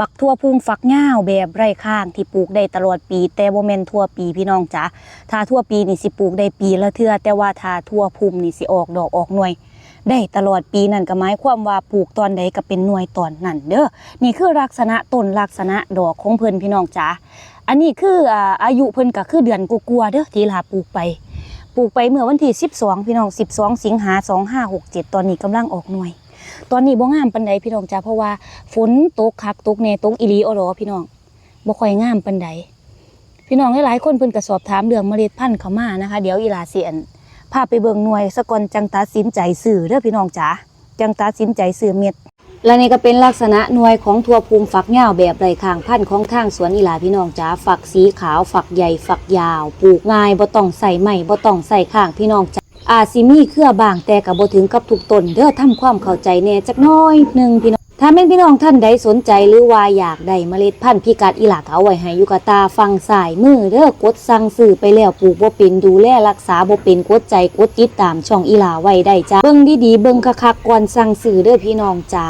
บักทั่วพุ่มฟักง่าวแบบไร่ข้างที่ปลูกได้ตลอดปี แต่บ่แม่นทั่วปีพี่น้องจ๋าถ้าทั่วปีนี่สิปลูกได้ปีละเทื่อแต่ว่าถ้าทั่วพุ่มนี่สิออกดอกออกหน่วย ได้ตลอดปีนั่นก็หมายความว่าปลูกตอนใดก็เป็นหน่วยตอนนั้นเด้อนี่คือลักษณะต้นลักษณะดอกของเพิ่นพี่น้องจ๋าอันนี้คืออายุเพิ่นก็คือเดือนกัวๆเด้อที่ลาปลูกไปปลูกไปเมื่อวันที่ 12 พี่น้อง 12 สิงหา2567 ตอนนี้กำลังออกหน่วย ตอนนี้บ่งามปานใดพี่น้องจ้าเพราะว่าฝนตกคักตกแน่ตกอีหลีออรอพี่น้องบ่ค่อยงามปานใดพี่น้องหลายๆคนเพิ่นก็สอบถามเรื่องเมล็ดพันธุ์เข้ามานะคะ เดี๋ยวอีลาสิอันพาไปเบิ่งหน่วยสกอนจังตัดสินใจซื้อเด้อพี่น้องจ๋าจังตัดสินใจซื้อเม็ดและนี่ก็เป็นลักษณะหน่วยของทั่วภูมิฝักยาวแบบไรข้างพันธุ์ของทางสวนอีหลาพี่น้องจ๋าฝักสีขาวฝักใหญ่ฝักยาว ปลูกง่ายบ่ต้องใส่ไม้บ่ต้องใส่ข้างพี่น้องจ๋า อาจสิมีเครือบางแต่กับบ่ถึงกับถูกต้นเด้อทำความเข้าใจแน่จักน้อยหนึ่งพี่น้องถ้าแม่นพี่น้องท่านใดสนใจหรือว่าอยากได้เมล็ดพันธุ์พิกัดอีหลาเขาไว้ให้อยู่กับตาฟังสายมือเด้อกดสั่งซื้อไปแล้วปลูกบ่เป็นดูแลรักษาบ่เป็นกดใจกดติดตามช่องอีหลาไว้ได้จ้าเบิ่งดีๆเบิ่งคักๆก่อนสั่งซื้อเด้อพี่น้องจ๋า